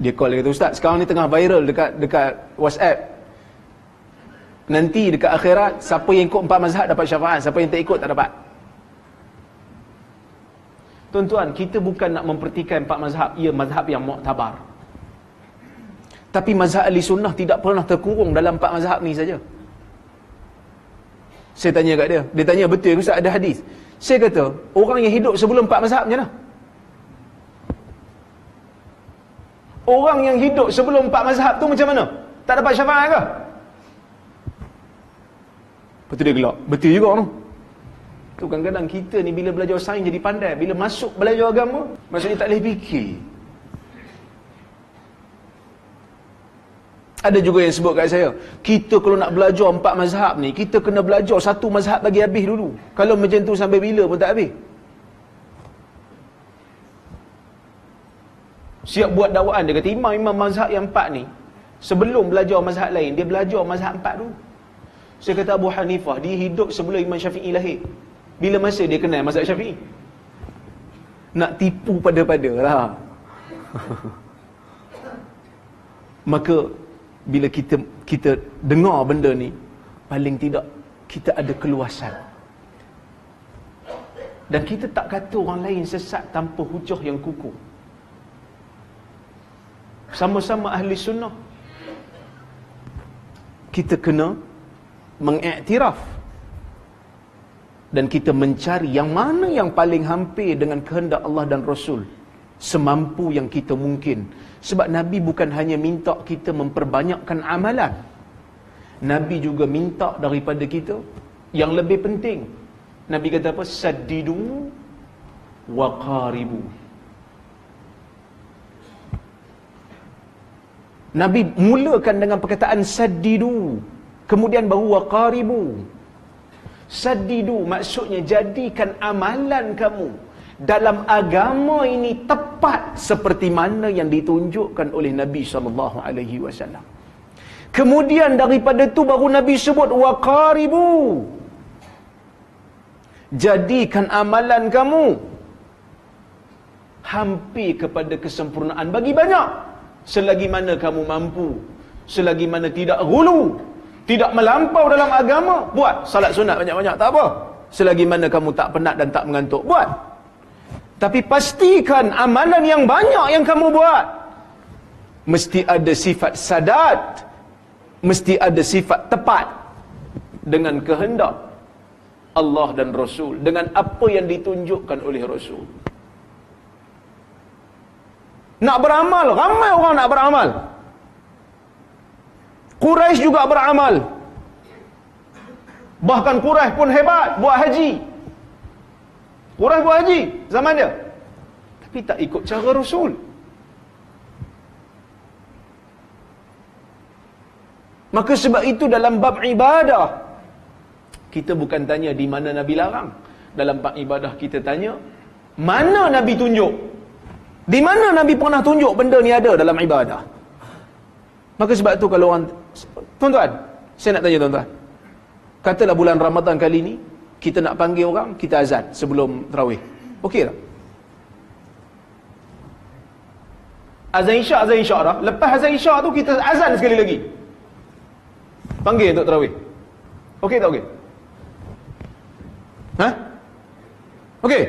Dia call dia kata, Ustaz, sekarang ni tengah viral dekat dekat WhatsApp. Nanti dekat akhirat, siapa yang ikut empat mazhab dapat syafaat, siapa yang tak ikut tak dapat. Tuan-tuan, kita bukan nak mempertikai empat mazhab, ia mazhab yang muktabar. Tapi mazhab ahli sunnah tidak pernah terkurung dalam empat mazhab ni saja. Saya tanya kat dia, dia tanya betul Ustaz ada hadis. Saya kata, orang yang hidup sebelum empat mazhab macam mana? Orang yang hidup sebelum empat mazhab tu macam mana? Tak dapat syafaat ke? Betul dia gelak. Betul juga tu. Tu kadang-kadang kita ni bila belajar sains jadi pandai. Bila masuk belajar agama, maksudnya tak boleh fikir. Ada juga yang sebut kat saya, kita kalau nak belajar empat mazhab ni, kita kena belajar satu mazhab bagi habis dulu. Kalau macam tu sampai bila pun tak habis. Siap buat dakwaan, dia kata imam-imam mazhab yang empat ni, sebelum belajar mazhab lain, dia belajar mazhab empat dulu. Saya kata Abu Hanifah, dia hidup sebelum Imam Syafi'i lahir. Bila masa dia kenal mazhab Syafi'i? Nak tipu pada-pada lah. Maka bila kita kita dengar benda ni paling tidak kita ada keluasan dan kita tak kata orang lain sesat tanpa hujah yang kukuh sama-sama ahli sunnah kita kena mengiktiraf dan kita mencari yang mana yang paling hampir dengan kehendak Allah dan Rasul semampu yang kita mungkin sebab Nabi bukan hanya minta kita memperbanyakkan amalan. Nabi juga minta daripada kita yang lebih penting. Nabi kata apa? Saddidu wa qaribu. Nabi mulakan dengan perkataan saddidu. Kemudian baru wa qaribu. Saddidu maksudnya jadikan amalan kamu dalam agama ini tepat seperti mana yang ditunjukkan oleh Nabi sallallahu alaihi wasallam. Kemudian daripada itu baru Nabi sebut waqaribu. Jadikan amalan kamu hampir kepada kesempurnaan bagi banyak selagi mana kamu mampu selagi mana tidak gulu tidak melampau dalam agama buat salat sunat banyak-banyak tak apa selagi mana kamu tak penat dan tak mengantuk buat tapi pastikan amalan yang banyak yang kamu buat mesti ada sifat sadat, mesti ada sifat tepat dengan kehendak Allah dan Rasul, dengan apa yang ditunjukkan oleh Rasul. Nak beramal, ramai orang nak beramal. Quraisy juga beramal. Bahkan Quraisy pun hebat buat haji. Orang buat haji zaman dia. Tapi tak ikut cara Rasul. Maka sebab itu dalam bab ibadah, kita bukan tanya di mana Nabi larang. Dalam bab ibadah kita tanya, mana Nabi tunjuk? Di mana Nabi pernah tunjuk benda ni ada dalam ibadah? Maka sebab tu kalau orang... Tuan-tuan, saya nak tanya tuan-tuan. Katalah bulan Ramadan kali ni, kita nak panggil orang, kita azan sebelum terawih. Okey tak? Azan isyak, azan isyak dah. Lepas azan isyak tu, kita azan sekali lagi. Panggil untuk terawih. Okey tak okey? Ha? Okey?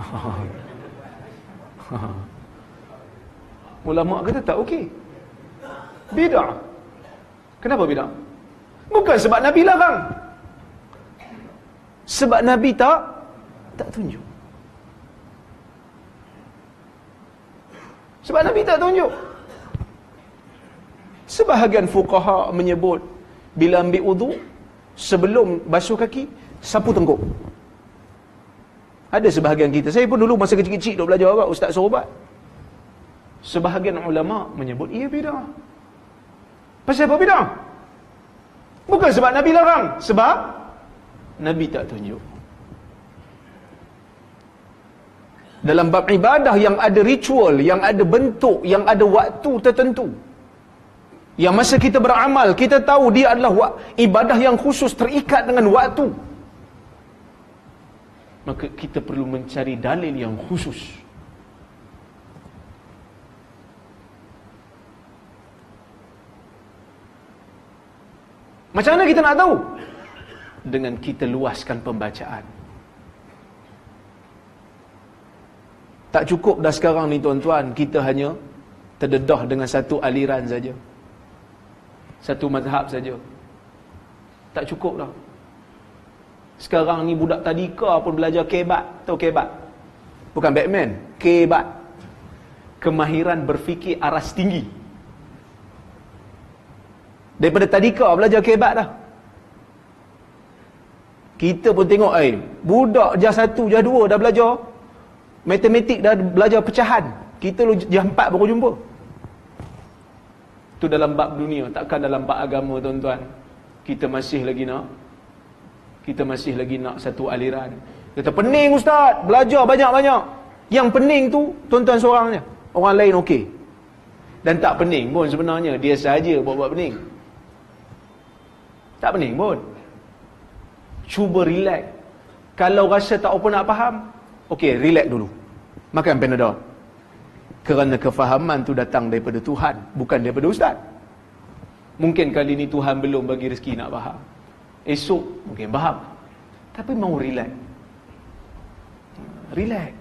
Ulama kata tak okey. Bid'ah. Kenapa bid'ah? Bukan sebab Nabi larang. Sebab Nabi tak tak tunjuk. Sebab Nabi tak tunjuk. Sebahagian fuqaha menyebut bila ambil wudu sebelum basuh kaki sapu tengkuk. Ada sebahagian kita. Saya pun dulu masa kecil-kecil duk belajar apa ustaz suruh buat. Sebahagian ulama menyebut ia bidah. Pasal apa bidah? Bukan sebab Nabi larang, sebab Nabi tak tunjuk. Dalam bab ibadah yang ada ritual, yang ada bentuk, yang ada waktu tertentu. Yang masa kita beramal, kita tahu dia adalah ibadah yang khusus terikat dengan waktu maka kita perlu mencari dalil yang khusus Macam mana kita nak tahu? Dengan kita luaskan pembacaan. Tak cukup dah sekarang ni tuan-tuan, kita hanya terdedah dengan satu aliran saja. Satu mazhab saja. Tak cukup dah. Sekarang ni budak tadika pun belajar kebat. Tahu kebat? Bukan Batman. Kebat. Kemahiran berfikir aras tinggi. Daripada tadika belajar kebat dah. Kita pun tengok, eh, budak jah satu, jah dua dah belajar Matematik dah belajar pecahan. Kita lu jam 4 baru jumpa. Itu dalam bab dunia, takkan dalam bab agama tuan-tuan. Kita masih lagi nak kita masih lagi nak satu aliran. Kita pening ustaz, belajar banyak-banyak. Yang pening tu tuan-tuan seorangnya. Orang lain okey. Dan tak pening pun sebenarnya, dia saja buat-buat pening. Tak pening pun. Cuba relax. Kalau rasa tak apa nak faham, Okey, relax dulu. Makan Panadol. Kerana kefahaman tu datang daripada Tuhan, bukan daripada ustaz. Mungkin kali ni Tuhan belum bagi rezeki nak faham. Esok mungkin faham. Tapi mau relax. Relax.